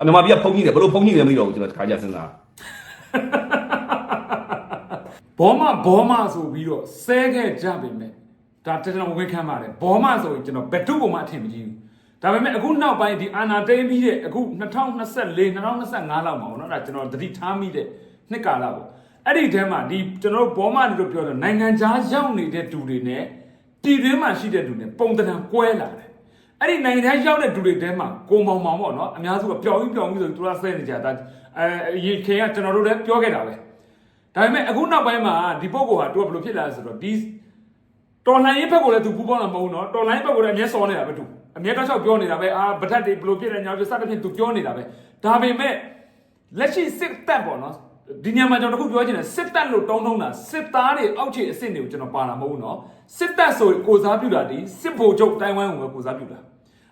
အမြန်မာပြည်ကဖုန်းကြီးတယ်ဘလို့ဖုန်းကြီးတယ်မသိတော့ဘူးကျွန်တော်တခါကြစဉ်းစားဘောမဘောမဆိုပြီးတော့ဆဲခဲ့ကြပြီမဲ့ဒါတော်တော်ဝန်ခံပါတယ်ဘောမဆိုရင်ကျွန်တော်ဘယ်သူ့ဘုံမှအထင်မကြီးဘူးဒါပေမဲ့အခုနောက်ပိုင်းဒီအာနာတိန်ပြီးတဲ့အခု2024 2025လောက်မှာပေါ့နော်ဒါကျွန်တော်သတိထားမိတဲ့နှစ်ကာလပေါ့အဲ့ဒီထဲမှာဒီကျွန်တော်တို့ဘောမတွေလို့ပြောတော့နိုင်ငံခြားရောက်နေတဲ့သူတွေနဲ့ပြည်တွင်းမှာရှိတဲ့သူတွေပုံတံကွဲလာတယ် အဲ့ဒီနိုင်ငံသားရောက်တဲ့လူတွေတဲမှာကိုမောင်မောင်ပေါ့နော်အများစုကပျော်ပြီးပျော်ပြီးဆိုသူကဆဲနေကြတာအဲရေခင်ကကျွန်တော်တို့လည်းပြောခဲ့တာပဲဒါပေမဲ့အခုနောက်ပိုင်းမှာဒီပုဂ္ဂိုလ်ဟာသူကဘယ်လိုဖြစ်လာလဲဆိုတော့ဒီတော်လိုင်းရေးဘက်ကလည်းသူပူပေါင်းတာမဟုတ်နော်တော်လိုင်းဘက်ကလည်းအမျက်စောနေတာပဲသူအမျက်တောက်ချောက်ပြောနေတာပဲအာဗထက်တွေဘယ်လိုဖြစ်လဲညာဖြစ်စသဖြင့်သူပြောနေတာပဲဒါပေမဲ့လက်ရှိစစ်တပ်ပေါ့နော် ဒီညမှာကျွန်တော်တခုပြောချင်တယ်စစ်တပ်လို့တုံးတုံးတာစစ်သားတွေအောက်ခြေအဆင့်တွေကိုကျွန်တော်ပါလာမဟုတ်ဘူးเนาะစစ်တပ်ဆိုကိုစားပြုတာဒီစစ်ဗိုလ်ချုပ်တိုင်ဝမ်ကိုပဲကိုစားပြုတာ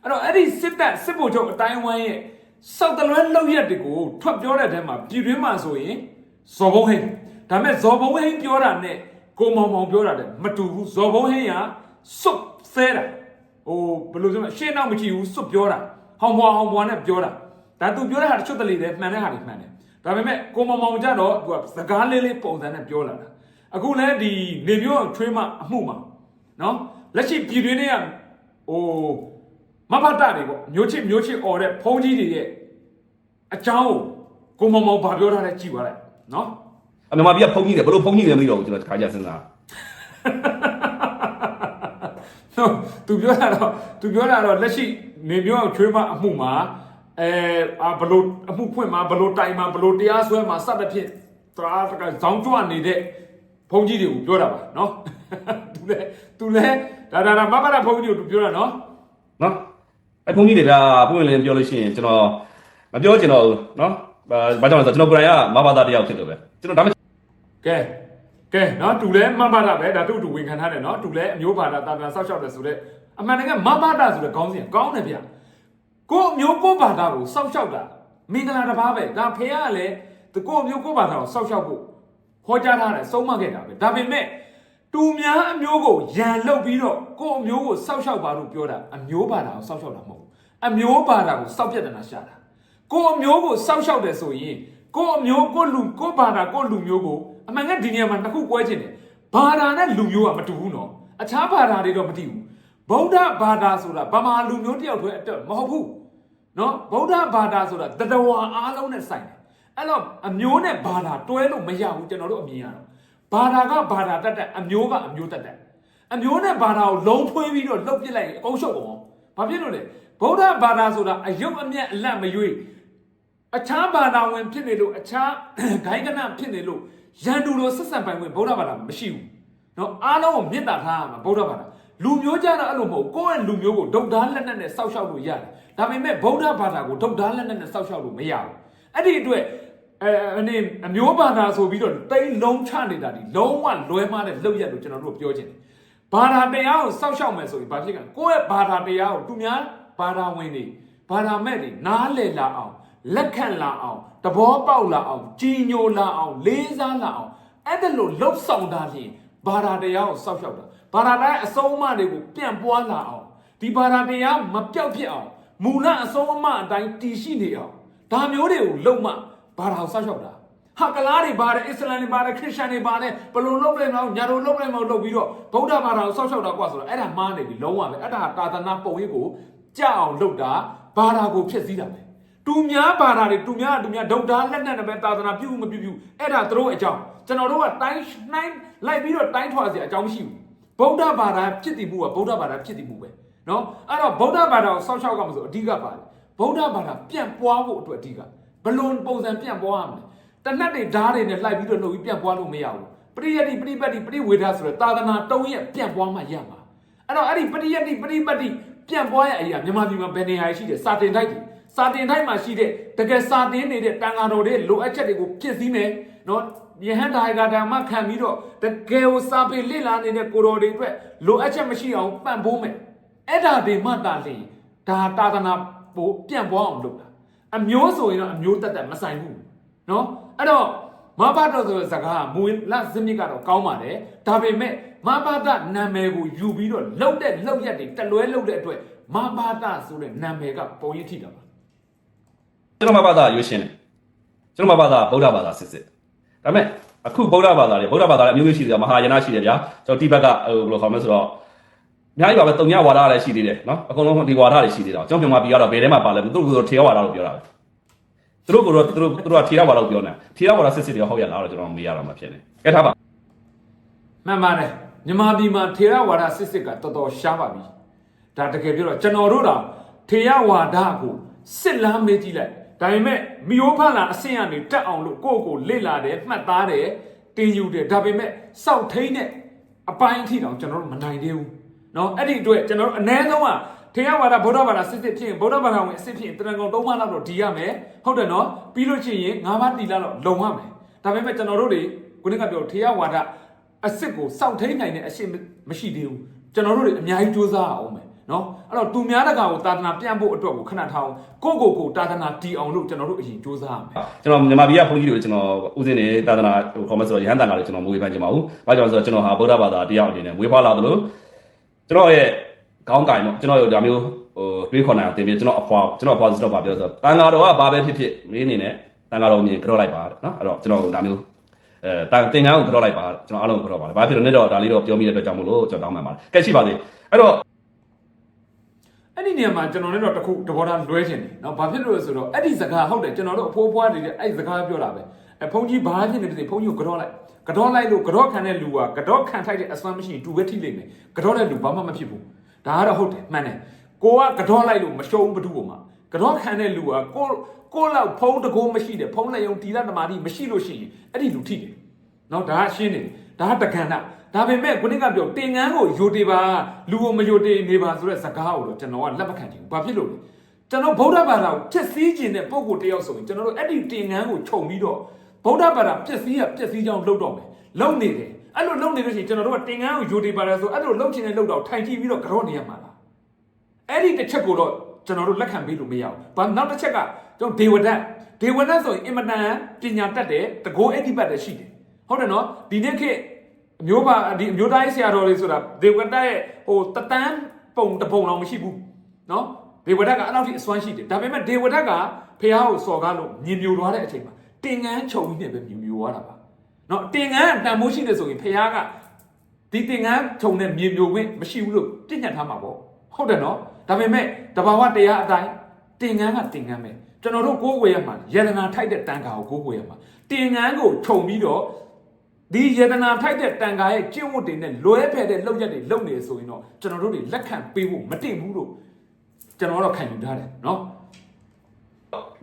အဲ့တော့အဲ့ဒီစစ်တပ်စစ်ဗိုလ်ချုပ်အတိုင်းဝမ်ရဲ့စောက်တလွဲလောက်ရက်တွေကိုထွက်ပြောတဲ့အထဲမှာပြည်တွင်းမှာဆိုရင် ဇော်ဘုံဟိန်းဒါပေမဲ့ဇော်ဘုံဟိန်းပြောတာနဲ့ကိုမောင်မောင်ပြောတာတဲ့မတူဘူးဇော်ဘုံဟိန်းကစွတ်ဆဲတာဟိုဘယ်လိုဆိုမလဲရှင်းတော့မကြည့်ဘူးစွတ်ပြောတာဟောင်ဘွားဟောင်ဘွားနဲ့ပြောတာဒါသူပြောတဲ့ဟာတချို့တလေတယ်မှန်တဲ့ဟာတွေမှန်တယ် ဒါပေမဲ့ကိုမောင်မောင်ကြတော့သူကစကားလေးလေးပုံစံနဲ့ပြောလာတာအခုလဲဒီနေပြောချွေးမအမှုမှာနော်လက်ရှိပြည်တွင်းတွေကဟိုမဖတ်တာတွေပေါ့မျိုးချစ်မျိုးချစ်អော်တဲ့ဖုန်းကြီးတွေရဲ့အကြောင်းကိုကိုမောင်မောင်ဗာပြောထားတဲ့ကြည့်ပါလိုက်နော်အမြန်မာပြည်ကဖုန်းကြီးတယ်ဘလို့ဖုန်းကြီးတယ်မသိတော့ဘူးကျွန်တော်တခါကြစဉ်းစားဟုတ်သူပြောတာတော့သူပြောတာတော့လက်ရှိနေမျိုးအောင်ချွေးမအမှုမှာ အဲအာဘလို့အမှုဖွင့်မှာဘလို့တိုင်မှာဘလို့တရားစွဲမှာစသဖြင့်တရာတကဇောင်းကြွနေတဲ့ဘုန်းကြီးတွေကိုပြောတာပါနော်သူလဲသူလဲဒါဒါဒါမမရဘုန်းကြီးတွေကိုသူပြောတာနော်နော်အဲဖုန်းကြီးတွေဗျာပွင့်လင်းပြောလို့ရှိရင်ကျွန်တော်မပြောချင်တော့ဘူးနော်ဘာဘာကြောင့်လဲဆိုတော့ကျွန်တော်ကိုယ်တိုင်ကမဘာသာတယောက်ဖြစ်လို့ပဲကျွန်တော်ဒါမှကဲကဲနော်သူလဲမမရပဲဒါသူ့သူဝင်ခံထားတယ်နော်သူလဲအမျိုးဘာသာတာတာဆောက်ရှောက်တယ်ဆိုတော့အမှန်တကယ်မမရဆိုတဲ့ခေါင်းစဉ်ကောင်းတယ်ဗျ ကို့အမျိုးကို့ဘာသာကိုဆောက်ရှောက်တာမင်္ဂလာတစ်ပါးပဲဒါဖေကလည်းကို့အမျိုးကို့ဘာသာကိုဆောက်ရှောက်ဖို့ဟောကြားထားတယ်ဆုံးမခဲ့တာပဲဒါပေမဲ့တူများအမျိုးကိုရန်လုတ်ပြီးတော့ကိုယ့်အမျိုးကိုစောက်ရှောက်ပါလို့ပြောတာအမျိုးဘာသာကိုစောက်ရှောက်တာမဟုတ်ဘူးအမျိုးဘာသာကိုစောက်ပြတ်တနာရှာတာကိုယ့်အမျိုးကိုစောက်ရှောက်တယ်ဆိုရင်ကိုယ့်အမျိုးကိုယ့်လူကိုယ့်ဘာသာကိုယ့်လူမျိုးကိုအမှန်ကဒီနေရာမှာတစ်ခုကွဲချင်တယ်ဘာသာနဲ့လူမျိုးကမတူဘူးနော်အခြားဘာသာတွေတော့မတည်ဘူး ဗုဒ္ဓဘာသာဆိုတာဗမာလူမျိုးတယောက်တည်းအတွက်မဟုတ်ဘူးနော်ဗုဒ္ဓဘာသာဆိုတာတတဝါအားလုံးနဲ့ဆိုင်တယ် အဲ့တော့အမျိုးနဲ့ဘာသာတွဲလို့မရဘူးကျွန်တော်တို့အမြင်ရတော့ဘာသာကဘာသာတက်တက်အမျိုးကအမျိုးတက်တက်အမျိုးနဲ့ဘာသာကိုလုံးဖွေးပြီးတော့လှုပ်ပစ်လိုက်ရင်အကုန်ရှုပ်ကုန်ဘာဖြစ်လို့လဲဗုဒ္ဓဘာသာဆိုတာအယုတ်အမြတ်အလတ်မရွေးအခြားဘာသာဝင်ဖြစ်နေလို့အခြားဂိုင်းကနဖြစ်နေလို့ရန်သူလိုဆက်ဆံပိုင်ဝင်ဗုဒ္ဓဘာသာမရှိဘူးเนาะအားလုံးကိုမေတ္တာထားရမှာဗုဒ္ဓဘာသာ လူမျိုးကြတော့အဲ့လိုမဟုတ်ကိုယ့်ရဲ့လူမျိုးကိုဒုတ်သားလက်နက်နဲ့စောက်ရှောက်လို့ရတယ်ဒါပေမဲ့ဗုဒ္ဓဘာသာကိုဒုတ်သားလက်နက်နဲ့စောက်ရှောက်လို့မရဘူးအဲ့ဒီအတွက်အဲအနေအမျိုးဘာသာဆိုပြီးတော့တိတ်လုံးချနေတာဒီလုံးဝလွဲမားတဲ့လောက်ရက်လို့ကျွန်တော်တို့ပြောချင်တယ်ဘာသာတရားကိုစောက်ရှောက်မယ်ဆိုရင်ဘာဖြစ်ကကိုယ့်ရဲ့ဘာသာတရားကိုသူများဘာသာဝင်တွေဘာသာမဲ့တွေနားလည်လာအောင်လက်ခံလာအောင်သဘောပေါက်လာအောင်ကြည်ညိုလာအောင်လေးစားလာအောင်အဲ့ဒါလို့လှုပ်ဆောင်တာလျင် ဘာသာတရားကိုစောက်ရှောက်တာဘာသာတရားအဆုံးအမတွေကိုပြန့်ပွားလာအောင်ဒီဘာသာတရားမပြောက်ဖြစ်အောင်မူလအဆုံးအမအတိုင်းတည်ရှိနေအောင်ဒါမျိုးတွေကိုလုံမှဘာသာကိုစောက်ရှောက်တာဟာကလားတွေပါတယ်အစ္စလာမ်တွေပါတယ်ခရစ်ယာန်တွေပါတယ်ဘယ်လိုလုပ်လဲမလို့ညာလိုလုပ်လဲမလို့လုပ်ပြီးတော့ဗုဒ္ဓဘာသာကိုစောက်ရှောက်တာကွာဆိုတော့အဲ့ဒါမှားနေပြီလုံးဝပဲအဲ့ဒါဟာတာသနာပုံရိပ်ကိုကြောက်အောင်လုပ်တာဘာသာကိုဖျက်ဆီးတာပဲ တူများဘာသာတွေတူများတူများဒုတ်သားလက်နက်နဲ့ပဲတာသနာပြုမပြုပြုအဲ့ဒါသူတို့အကြောင်းကျွန်တော်တို့ကတိုင်းနှိုင်းလိုက်ပြီးတော့တိုင်းထွာစရာအကြောင်းမရှိဘူးဗုဒ္ဓဘာသာဖြစ်တည်မှုကဗုဒ္ဓဘာသာဖြစ်တည်မှုပဲနော်အဲ့တော့ဗုဒ္ဓဘာသာကိုစောက်ရှောက်ကမှဆိုအဓိကပါတယ်ဗုဒ္ဓဘာသာပြန့်ပွားဖို့အတွက်အဓိကဘလွန်ပုံစံပြန့်ပွားရမယ်တနတ်တွေဓားတွေနဲ့လိုက်ပြီးတော့လှုပ်ပြီးပြန့်ပွားလို့မရဘူးပရိယတ်တိပရိပတ်တိပရိဝေဒဆိုတဲ့သာသနာတုံးရဲ့ပြန့်ပွားမှရမှာအဲ့တော့အဲ့ဒီပရိယတ်တိပရိပတ်တိပြန့်ပွားရဲ့အရာမြန်မာပြည်မှာဘယ်နေရာရှိတယ်စာတင်ထိုက်တယ် စာတင်တိုင်းမှာရှိတဲ့တကယ်စာတင်နေတဲ့တန်ဃာတော်တွေလိုအပ်ချက်တွေကိုဖြည့်ဆည်းမယ်နော်ယဟန်ဒါကဓမ္မခံပြီးတော့တကယ်ကိုစာပေလေ့လာနေတဲ့ကိုတော်တွေအတွက်လိုအပ်ချက်မရှိအောင်ပံ့ပိုးမယ်အဲ့ဒါတွေမှတာလေဒါတာသနာပို့ပြန့်ပွားအောင်လုပ်တာအမျိုးဆိုရင်တော့အမျိုးတက်တက်မဆိုင်ဘူးနော်အဲ့တော့မဘာတော်ဆိုတဲ့စကားမူလစနစ်ကတော့ကောင်းပါတယ်ဒါပေမဲ့မဘာတနာမည်ကိုယူပြီးတော့လောက်တဲ့လောက်ရက်တွေတလွဲလောက်တဲ့အတွက်မဘာတဆိုတဲ့နာမည်ကပုံရိပ်ထိတာပါ ကျွန်တော်မဘာသာရွေးရှင်းတယ်ကျွန်တော်မဘာသာဗုဒ္ဓဘာသာစစ်စစ်ဒါပေမဲ့အခုဗုဒ္ဓဘာသာတွေဗုဒ္ဓဘာသာတွေအမျိုးမျိုးရှိတယ်မဟာယာနရှိတယ်ဗျာကျွန်တော်တိဘက်ကဟိုဘယ်လိုခေါ်မလဲဆိုတော့အများကြီးပါပဲတုံညဝါဒလည်းရှိသေးတယ်နော်အကုန်လုံးဒီဝါဒတွေရှိသေးတာကျွန်တော်မြန်မာပြည်ကတော့ဘယ်ထဲမှာပါလဲသူတို့ကတော့ထေရဝါဒလို့ပြောတာပဲသူတို့ကတော့သူတို့သူတို့ကထေရဝါဒလို့ပြောနေတာထေရဝါဒစစ်စစ်တွေဟုတ်ရလားတော့ကျွန်တော်မေးရတော့မှဖြစ်နေကဲထားပါမှန်ပါတယ်မြန်မာပြည်မှာထေရဝါဒစစ်စစ်ကတော်တော်ရှားပါပြီဒါတကယ်ပြောတော့ကျွန်တော်တို့တော့ထေရဝါဒကိုစစ်လမ်းမေးကြည့်လိုက် ဒါပေမဲ့မီယိုဖလာအဆင့်ကနေတက်အောင်လို့ကိုယ့်ကိုလေ့လာတယ်မှတ်သားတယ်တင်ယူတယ်ဒါပေမဲ့စောက်ထိန်တဲ့အပိုင်းအထိတောင်ကျွန်တော်တို့မနိုင်သေးဘူးเนาะအဲ့ဒီအတွက်ကျွန်တော်တို့အ ਨੇ ဆုံးကထေရဝါဒဗုဒ္ဓဘာသာစစ်စစ်ဖြစ်ရင်ဗုဒ္ဓဘာသာဝင်အစစ်ဖြစ်ရင်တရံကုန်၃ပါးလောက်တော့ဒီရမယ်ဟုတ်တယ်နော်ပြီးလို့ရှိရင်၅ပါးတီလာတော့လုံရမယ်ဒါပေမဲ့ကျွန်တော်တို့တွေခုနကပြောထေရဝါဒအစစ်ကိုစောင့်ထိန်နိုင်တဲ့အရှင်းမရှိသေးဘူးကျွန်တော်တို့တွေအများကြီးစူးစမ်းအောင်မယ် နော်အဲ့တော့သူများတကာကိုတာသနာပြန့်ဖို့အတွက်ကိုခဏထားအောင်ကိုယ့်ကိုယ်ကိုတာသနာတီအောင်လို့ကျွန်တော်တို့အရင်စူးစမ်းရမယ်ကျွန်တော်မြန်မာပြည်ကဘုန်းကြီးတွေကိုကျွန်တော်ဦးစင်းနေသာသနာဟိုခေါ်မဆိုတော့ရဟန်းတန်ခါတွေကျွန်တော်မွေးပန်းကြပါဘူး။ဘာကြောင့်လဲဆိုတော့ကျွန်တော်ဟာဗုဒ္ဓဘာသာတရားအနေနဲ့မွေးဖွားလာသလိုကျွန်တော်ရဲ့ခေါင်းကင်ပေါ့ကျွန်တော်တို့ဒါမျိုးဟိုတွေးခေါ်နိုင်အောင်တင်ပြီးကျွန်တော်အဖွာကျွန်တော်အဖွာဆိုတော့ဗာပြောဆိုတော့တန်ခါတော်ကဘာပဲဖြစ်ဖြစ်မင်းအနေနဲ့တန်ခါတော်မြင်ကြောက်လိုက်ပါနော်အဲ့တော့ကျွန်တော်ဒါမျိုးအဲတန်တင်ငန်းကိုကြောက်လိုက်ပါကျွန်တော်အားလုံးကြောက်ပါတယ်ဘာဖြစ်လို့လဲတော့ဒါလေးတော့ပြောမိတဲ့အတွက်ကြောင့်မလို့ကျွန်တော်တောင်းပန်ပါတယ်ကဲရှိပါသေးအဲ့တော့ အဲ့ဒီနေရာမှာကျွန်တော်လည်းတော့တခုတဘောထားလွဲချင်တယ်နော်ဘာဖြစ်လို့လဲဆိုတော့အဲ့ဒီစကားဟုတ်တယ်ကျွန်တော်တို့အဖိုးဖွားတွေအဲ့ဒီစကားပြောတာပဲအဖုန်ကြီးဘာဖြစ်နေပြီဖုန်ကြီးကိုကြောလိုက်ကြောလိုက်လို့ကြောခံတဲ့လူကကြောခံထိုက်တဲ့အစွမ်းမရှိရင်ဒူပဲထိလိမ့်မယ်ကြောတဲ့လူဘာမှမဖြစ်ဘူးဒါကတော့ဟုတ်တယ်မှန်တယ်ကိုကကြောလိုက်လို့မရှုံးဘူးဘူးမှာကြောခံတဲ့လူကကိုကိုလောက်ဖုံးတကိုးမရှိတဲ့ဖုံးလက်ယုံတီလာတမာတိမရှိလို့ရှိရင်အဲ့ဒီလူထိတယ်နော်ဒါကရှင်းနေတယ် ဒါကတက္ကန္တဒါပေမဲ့ခုနကပြောတင်ငန်းကိုယိုတေပါလူကိုမယိုတေနေပါဆိုတဲ့စကားကိုတော့ကျွန်တော်ကလက်မခံချင်ဘူးဘာဖြစ်လို့လဲကျွန်တော်ဗုဒ္ဓဘာသာကိုဖြစ်စည်းခြင်းတဲ့ပုံကိုတယောက်ဆိုရင်ကျွန်တော်တို့အဲ့ဒီတင်ငန်းကိုခြုံပြီးတော့ဗုဒ္ဓဘာသာပြည့်စည်ရပြည့်စည်ကြောင်းလှုပ်တော့မယ်လှုပ်နေတယ်အဲ့လိုလှုပ်နေလို့ရှိရင်ကျွန်တော်တို့ကတင်ငန်းကိုယိုတေပါလဲဆိုအဲ့လိုလှုပ်ချင်တဲ့လှုပ်တော့ထိုင်ကြည့်ပြီးတော့ကြောနေရမှာလားအဲ့ဒီတစ်ချက်ကိုတော့ကျွန်တော်တို့လက်ခံပေးလို့မရဘူးဘာနောက်တစ်ချက်ကကျွန်တော်ဒေဝဒတ်ဒေဝဒတ်ဆိုရင်အင်မတန်ပညာတတ်တယ်တကောအဲ့ဒီပတ်တည်းရှိတယ် ဟုတ်တယ်နော်ဒီနေ့ခေတ်အမျိုးပါဒီအမျိုးတိုင်းဆရာတော်လေးဆိုတာဒေဝတ္တရဲ့ဟိုတတန်းပုံတပုံတော့မရှိဘူးနော်ဒေဝတ္တကအဲ့လောက်ထိအစွမ်းရှိတယ်ဒါပေမဲ့ဒေဝတ္တကဖះကိုစော်ကားလို့ညင်ပြိုသွားတဲ့အချိန်မှာတင်ငန်းချုပ်ပြီးပြန်ပဲညင်ပြိုသွားတာပါနော်တင်ငန်းတန်ဖိုးရှိတယ်ဆိုရင်ဖះကဒီတင်ငန်းချုပ်နဲ့ညင်ပြိုခွင့်မရှိဘူးလို့ပြညတ်ထားမှာပေါ့ဟုတ်တယ်နော်ဒါပေမဲ့တဘာဝတရားအတိုင်းတင်ငန်းကတင်ငန်းပဲကျွန်တော်တို့ကိုယ်ဝယ်ရမှာယန္တနာထိုက်တဲ့တန်ခါကိုကိုယ်ဝယ်ရမှာတင်ငန်းကိုခြုံပြီးတော့ ဒီယေဒနာထိုက်တဲ့တန်ခါရဲ့ကျင့်ဝတ်တွေနဲ့လွဲဖဲ့တဲ့လောက်ရက်တွေလုပ်နေဆိုရင်တော့ကျွန်တော်တို့တွေလက်ခံပေးဖို့မတင်ဘူးလို့ကျွန်တော်တော့ခံယူထားတယ်เนาะ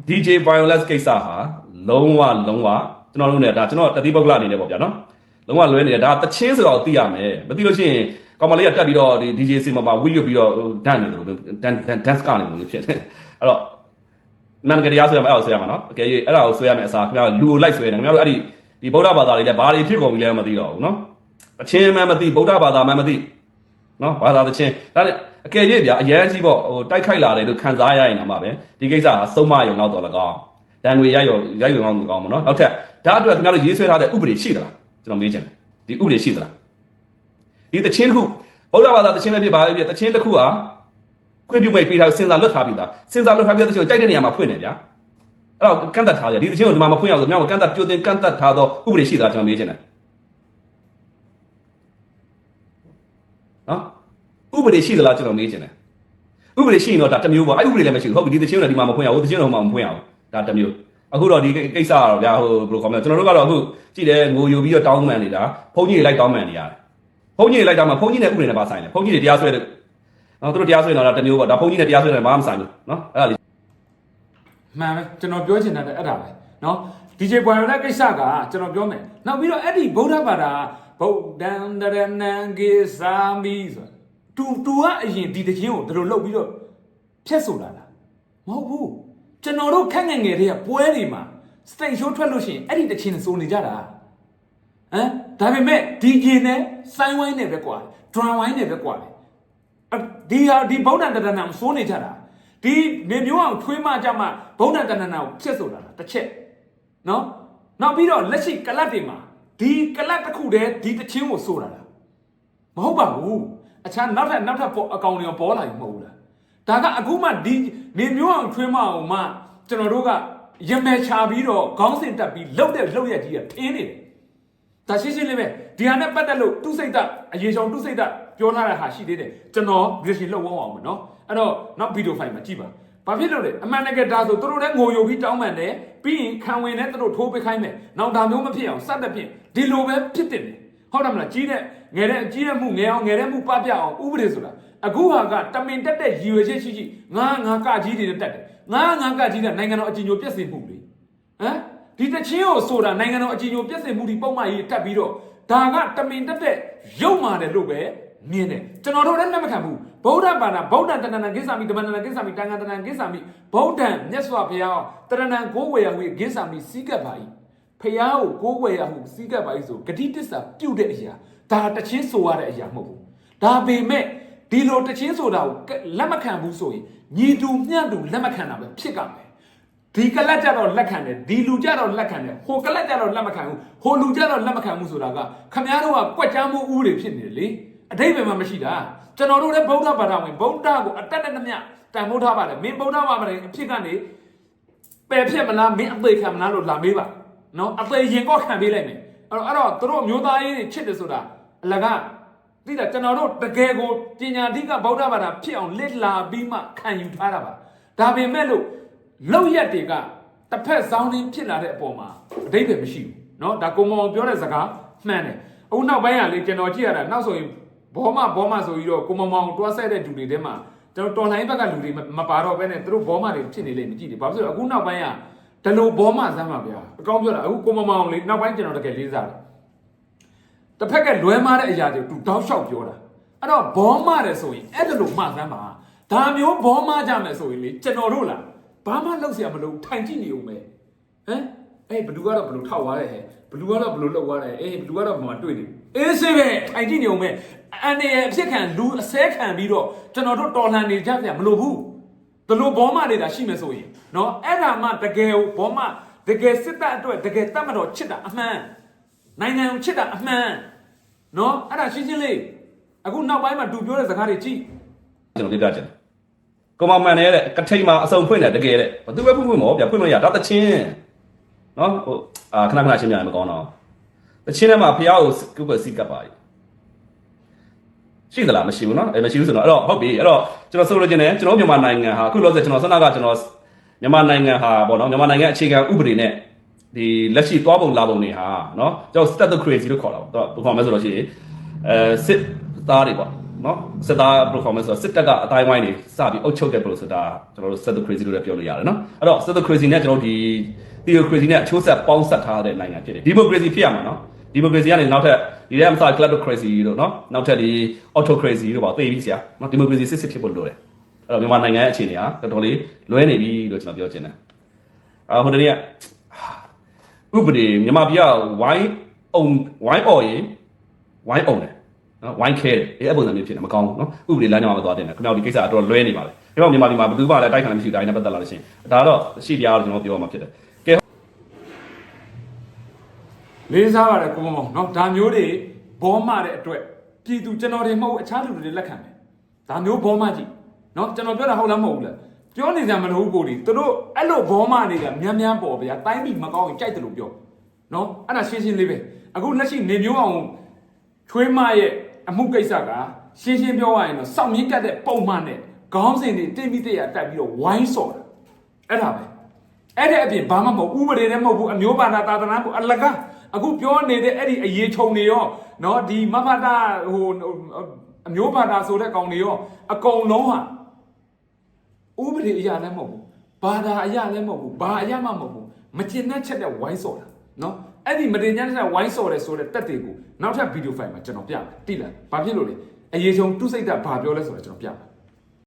DJ Violence ကိစ္စဟာလုံးဝလုံးဝကျွန်တော်တို့ ਨੇ ဒါကျွန်တော်တတိပုဂ္ဂလအနေနဲ့ပေါ့ဗျာနော်လုံးဝလွဲနေတယ်ဒါတချင်းဆိုတော့သိရမယ်မသိလို့ရှိရင်ကောင်မလေးကတက်ပြီးတော့ဒီ DJ စီမှာမှာဝီရွတ်ပြီးတော့ဒန်နေတယ်လို့ဒန်ဒန်ဒန်စကနေလို့ဖြစ်တယ်အဲ့တော့နန်ကတရားဆွဲရမှာအဲ့ဒါဆွဲရမှာနော်အကယ်၍အဲ့ဒါကိုဆွဲရမယ်အစားခင်ဗျားလူကိုလိုက်ဆွဲတယ်ခင်ဗျားတို့အဲ့ဒီ ဒီဗုဒ္ဓဘာသာတွေလည်းဘာတွေဖြစ်ကုန်ပြီလဲမသိတော့ဘူးနော်အချင်းမှမသိဗုဒ္ဓဘာသာမှမသိနော်ဘာသာတချင်းဒါနဲ့အကယ်၍ဗျာအရန်ကြီးပေါ့ဟိုတိုက်ခိုက်လာတယ်လို့ခံစားရရင်တော့မှပဲဒီကိစ္စဟာသုံးမယုံတော့တော့လကောင်းတန်ငွေရရောရယူအောင်ကောင်းမနော်နောက်ထပ်ဒါအတွက်ခင်ဗျားတို့ရေးဆွဲထားတဲ့ဥပဒေရှိသလားကျွန်တော်မေးချင်တယ်ဒီဥပဒေရှိသလားဒီတချင်းတစ်ခုဗုဒ္ဓဘာသာတချင်းပဲဖြစ်ပါလေပြတချင်းတစ်ခုဟာခွင့်ပြုမိတ်ပေးထားစဉ်းစားလွတ်ထားပြီသားစဉ်းစားလွတ်ထားပြီးတဲ့တချင်းကိုကြိုက်တဲ့နေရာမှာဖွင့်နေဗျာ အဲ့တော့ကန့်သက်ထားကြဒီတချင်းကိုဒီမှာမဖွင့်အောင်ဆိုမြောက်ကန့်သက်ပြုတ်တင်ကန့်သက်ထားတော့ဥပဒေရှိသလားကျွန်တော်မေးချင်တယ်နော်ဥပဒေရှိသလားကျွန်တော်မေးချင်တယ်ဥပဒေရှိရင်တော့ဒါတစ်မျိုးပေါ့အဲ့ဥပဒေလည်းမရှိဘူးဟုတ်ပြီဒီတချင်းကိုဒီမှာမဖွင့်အောင်ဟိုတချင်းကိုဟိုမှာမဖွင့်အောင်ဒါတစ်မျိုးအခုတော့ဒီကိစ္စကတော့ဗျာဟိုဘယ်လိုခေါ်မလဲကျွန်တော်တို့ကတော့အခုကြည့်တယ်ငိုယူပြီးတော့တောင်းပန်နေတာဘုန်းကြီးတွေလိုက်တောင်းပန်နေရတယ်ဘုန်းကြီးတွေလိုက်တောင်းပန်ဘုန်းကြီးနဲ့ဥပဒေနဲ့ပါဆိုင်တယ်ဘုန်းကြီးတွေတရားစွဲတယ်နော်သူတို့တရားစွဲနေတာတစ်မျိုးပေါ့ဒါဘုန်းကြီးနဲ့တရားစွဲတယ်ဘာမှမဆိုင်ဘူးနော်အဲ့ဒါလေး မှန်ပဲကျွန်တော်ပြောချင်တာလည်းအဲ့ဒါပဲเนาะ DJ ဘွာရတဲ့ကိစ္စကကျွန်တော်ပြောမယ်နောက်ပြီးတော့အဲ့ဒီဗုဒ္ဓဘာသာဗုဒ္ဓံတရဏံကေသာမိဆိုတူတူကအရင်ဒီတခြင်းကိုတို့လုတ်ပြီးတော့ဖြတ်ဆိုလာတာမဟုတ်ဘူးကျွန်တော်တို့ခက်ငယ်ငယ်တွေကပွဲတွေမှာစတိတ်ရှိုးထွက်လို့ရှိရင်အဲ့ဒီတခြင်းနဲ့စိုးနေကြတာဟမ်ဒါပေမဲ့ DJ နဲ့ဆိုင်းဝိုင်းနဲ့ပဲကွာဒရမ်ဝိုင်းနဲ့ပဲကွာတယ် အဒီဟာဒီဗုဒ္ဓတဏ္ဍာကိုစိုးနေကြတာ ဒီနေမျိုးအောင်ထွေးမကြမှာဗုဒ္ဓတဏ္ဍာကိုဖြစ်ဆိုတာတစ်ချက်နော်နောက်ပြီးတော့လက်ရှိကလတ်တွေမှာဒီကလတ်တစ်ခုတည်းဒီတစ်ချင်းကိုစိုးတာလားမဟုတ်ပါဘူးအခြားနောက်ထပ်နောက်ထပ်ပေါ်အကောင်တွေပေါ်လာရင်မဟုတ်ဘူးလားဒါကအခုမှဒီနေမျိုးအောင်ထွေးမအောင်မှကျွန်တော်တို့ကရမယ်ချပြီးတော့ခေါင်းစဉ်တက်ပြီးလှုပ်တဲ့လှုပ်ရက်ကြီးကထင်းနေတယ်ဒါရှင်းရှင်းလေးပဲဒီဟာနဲ့ပတ်သက်လို့သူစိတ်သက်အရေးဆောင်သူစိတ်သက် ပြောထားတဲ့ဟာရှိသေးတယ်ကျွန်တော်ဗီဒီယိုလှုပ်ဝအောင်မယ်နော်အဲ့တော့နောက်ဗီဒီယိုဖိုင်မှာကြည့်ပါဘာဖြစ်လို့လဲအမှန်တကယ်ဒါဆိုသူတို့လည်းငိုယိုပြီးတောင်းပန်တယ်ပြီးရင်ခံဝင်နဲ့သူတို့ထိုးပေးခိုင်းမယ်နောက်ဒါမျိုးမဖြစ်အောင်စတဲ့ဖြင့်ဒီလိုပဲဖြစ်တင်တယ်ဟုတ်တယ်မလားကြီးတဲ့ငယ်တဲ့ကြီးတဲ့မှုငယ်အောင်ငယ်တဲ့မှုပပြအောင်ဥပဒေဆိုတာအခုဟာကတမင်တက်တဲ့ရည်ရွယ်ချက်ရှိရှိငါငါကကြီးတွေနဲ့တက်တယ်ငါငါကကြီးတဲ့နိုင်ငံတော်အကြီးအကျယ်ပြည့်စုံမှုလေဟမ်ဒီတချင်းကိုဆိုတာနိုင်ငံတော်အကြီးအကျယ်ပြည့်စုံမှုဒီပုံမှန်ကြီးတက်ပြီးတော့ဒါကတမင်တက်တဲ့ရုပ်မာတယ်လို့ပဲ မြင်တယ်ကျွန်တော်တို့လည်းလက်မခံဘူးဗုဒ္ဓဘာသာဗုဒ္ဓတဏ္ဍာကိစ္ဆာမိဓမ္မတဏ္ဍာကိစ္ဆာမိတန်ခါတဏ္ဍာကိစ္ဆာမိဗုဒ္ဓံမြတ်စွာဘုရားတရဏံကိုးဝေယဝေကိစ္ဆာမိစီးကပ်ပါ၏ဖះကိုကိုးဝေယဟုစီးကပ်ပါ၏ဆိုဂတိတစ္ဆာပြုတ်တဲ့အရာဒါတချင်းဆိုရတဲ့အရာမဟုတ်ဘူးဒါပေမဲ့ဒီလိုတချင်းဆိုတာကိုလက်မခံဘူးဆိုရင်ညီတူမျှတူလက်မခံတာပဲဖြစ်ကြမယ်ဒီကလတ်ကြတော့လက်ခံတယ်ဒီလူကြတော့လက်ခံတယ်ဟိုကလတ်ကြတော့လက်မခံဘူးဟိုလူကြတော့လက်မခံဘူးဆိုတာကခမည်းတော်ကကွက်ကြားမှုဥပဒေဖြစ်နေတယ်လေ အတိတ်ပဲမှမရှိတာကျွန်တော်တို့လည်းဗုဒ္ဓဘာသာဝင်ဗုဒ္ဓကိုအတက်နဲ့မျှတန်ဖိုးထားပါတယ်မင်းဗုဒ္ဓဘာသာဝင်အဖြစ်ကနေပယ်ဖြစ်မလားမင်းအသေးခံမလားလို့လာမေးပါနော်အသေးရင်ကော့ခံပေးလိုက်မယ်အဲ့တော့အဲ့တော့သူတို့မျိုးသားရေးတွေချစ်တယ်ဆိုတာအလကားသိလားကျွန်တော်တို့တကယ်ကိုပညာဓိကဗုဒ္ဓဘာသာဖြစ်အောင်လစ်လာပြီးမှခံယူထားတာပါဒါပေမဲ့လို့လောက်ရက်တွေကတစ်ဖက်စောင်းတင်းဖြစ်လာတဲ့အပေါ်မှာအတိတ်ပဲမရှိဘူးเนาะဒါကိုမောင်ပြောတဲ့စကားမှန်တယ်အခုနောက်ပိုင်းကလေကျွန်တော်ကြည့်ရတာနောက်ဆိုရင် ဘောမဘောမဆိုပြီးတော့ကိုမောင်မောင်တွားဆက်တဲ့လူတွေထဲမှာကျွန်တော်တော်လိုင်းဘက်ကလူတွေမပါတော့ဘဲနဲ့သူတို့ဘောမတွေဖြစ်နေလိမ့်မကြည့်တယ်ဘာဖြစ်လို့အခုနောက်ပိုင်းကဒလိုဘောမစမ်းပါဗျာအကောင်းပြောတာအခုကိုမောင်မောင်လေနောက်ပိုင်းကျွန်တော်တကယ်လေးစားတယ်တစ်ဖက်ကလွဲမားတဲ့အရာတွေသူတောက်လျှောက်ပြောတာအဲ့တော့ဘောမတယ်ဆိုရင်အဲ့ဒါလိုမှစမ်းပါဒါမျိုးဘောမကြမယ်ဆိုရင်လေကျွန်တော်တို့လားဘာမှလုပ်เสียမလို့ထိုင်ကြည့်နေုံပဲဟမ်အေးဘလူကတော့ဘလူထောက်သွားတယ်ဟဲ့ဘလူကတော့ဘလူလောက်သွားတယ်အေးဘလူကတော့ဘာမှတွေ့နေအေးစေးပဲထိုင်ကြည့်နေုံပဲ အန်ရဲ့အဖြစ်ခံလူအစဲခံပြီးတော့ကျွန်တော်တို့တော်လှန်နေကြပြန်မလို့ဘူးဘလို့ဘောမတွေဒါရှိမယ်ဆိုရင်เนาะအဲ့ဒါမှတကယ်ဘောမတကယ်စစ်တပ်အတွက်တကယ်တတ်မတော်ချစ်တာအမှန်နိုင်ငံကိုချစ်တာအမှန်เนาะအဲ့ဒါရှင်းရှင်းလေးအခုနောက်ပိုင်းမှာတူပြောတဲ့စကားတွေကြည့် ကျွန်တော်ပြပြချင်တယ်ကိုမမှန်နေတဲ့ကထိန်မှာအစုံဖွင့်တယ်တကယ်တဲ့ဘသူပဲဖွင့်ဖွင့်မောဗျဖွင့်လို့ရဒါတချင်းနော်ဟိုအာခဏခဏရှင်းပြရင်မကောင်းတော့တချင်းထဲမှာဖះကိုကုပ်ပဲစီကပ်ပါ යි ရှိသလားမရှိဘူးเนาะအဲမရှိဘူးဆိုတော့အဲ့တော့ဟုတ်ပြီအဲ့တော့ကျွန်တော်ဆိုလိုချင်တယ်ကျွန်တော်မြန်မာနိုင်ငံဟာအခုလောဆယ်ကျွန်တော်ဆန္ဒကကျွန်တော်မြန်မာနိုင်ငံဟာပေါ့နော်မြန်မာနိုင်ငံအခြေခံဥပဒေနဲ့ဒီလက်ရှိသွားပုံလာပုံတွေဟာเนาะကျွန်တော် statocracy လို့ခေါ်တာပေါ့တော့ဘယ်ခေါ်မလဲဆိုတော့ရှိရင်အဲစစ်သားတွေပေါ့နော်စစ်သား performance ဆိုတော့စစ်တပ်ကအတိုင်းဝိုင်းတွေစပြီးအုပ်ချုပ်တဲ့ process ဒါကျွန်တော်တို့ statocracy လို့လည်းပြောလို့ရတယ်နော်အဲ့တော့ statocracy နဲ့ကျွန်တော်တို့ဒီ theocracy နဲ့အချိုးဆက်ပေါင်းဆက်ထားတဲ့နိုင်ငံဖြစ်တယ် democracy ဖြစ်ရမှာနော် democracy ကနေနောက်ထပ် ဒီထဲမှာ kleptocracy တို့နော်နောက်ထပ်ဒီ autocracy တို့ပါသိပြီဆရာနော် democracy စစ်စစ်ဖြစ်ဖို့လိုတယ်အဲ့တော့မြန်မာနိုင်ငံရဲ့အခြေအနေဟာတော်တော်လေးလွဲနေပြီလို့ကျွန်တော်ပြောချင်တယ်အာဟိုတနေ့ကဥပဒေမြန်မာပြည်ကဝိုင်းအောင်ဝိုင်းအော်ရင်ဝိုင်းအောင်တယ်နော်ဝိုင်းခဲတယ်အဲ့အပုံစံမျိုးဖြစ်နေမကောင်းဘူးနော်ဥပဒေလမ်းကြောင်းမှာမသွားတင်တယ်ခင်ဗျားတို့ဒီကိစ္စအတော်လွဲနေပါလေဒီတော့မြန်မာပြည်မှာဘယ်သူမှလည်းတိုက်ခိုက်မရှိဘူးဒါနဲ့ပတ်သက်လာလို့ရှိရင်ဒါတော့ရှိတရားလို့ကျွန်တော်ပြောရမှာဖြစ်တယ်ကဲ လေးစားပါတယ်ကိုမောင်နော်ဒါမျိုးတွေဘောမတဲ့အတွက်ပြည်သူကျွန်တော်တွေမဟုတ်အခြားလူတွေလက်ခံတယ်ဒါမျိုးဘောမကြည့်နော်ကျွန်တော်ပြောတာဟုတ်လားမဟုတ်ဘူးလားပြောနေကြမလို့ကိုတွေသူတို့အဲ့လိုဘောမတွေကမြန်မြန်ပေါ်ဗျာတိုင်းပြည်မကောင်းရင်ကြိုက်တယ်လို့ပြောနော်အဲ့ဒါရှင်းရှင်းလေးပဲအခုလက်ရှိနေမျိုးအောင်ချွေးမရဲ့အမှုကိစ္စကရှင်းရှင်းပြောရရင်တော့စောင့်မြင့်ကတ်တဲ့ပုံမှန်နဲ့ခေါင်းစဉ်တွေတင်းပြီးတရားတက်ပြီးတော့ဝိုင်းစော်တာအဲ့ဒါပဲအဲ့တဲ့အပြင်ဘာမှမဟုတ်ဥပဒေနဲ့မဟုတ်ဘူးအမျိုးဘာသာသာသနာကိုအလကား အခုပြောနေတဲ့အဲ့ဒီအရေးချုံတွေရောနော်ဒီမဖတာဟိုအမျိုးဘာသာဆိုတဲ့ကောင်တွေရောအကုန်လုံးဟာဥပဒေအရာလည်းမဟုတ်ဘူးဘာသာအရာလည်းမဟုတ်ဘူးဘာအရာမှမဟုတ်ဘူးမကျင်တဲ့ချက်တဲ့ဝိုင်းစော်တာနော်အဲ့ဒီမတင်တဲ့ချက်ဝိုင်းစော်တယ်ဆိုတဲ့တက်တွေကိုနောက်ထပ်ဗီဒီယိုဖိုင်မှာကျွန်တော်ပြမယ်တိလားဘာဖြစ်လို့လဲအရေးချုံသူ့စိတ်ဓာတ်ဘာပြောလဲဆိုတော့ကျွန်တော်ပြမယ်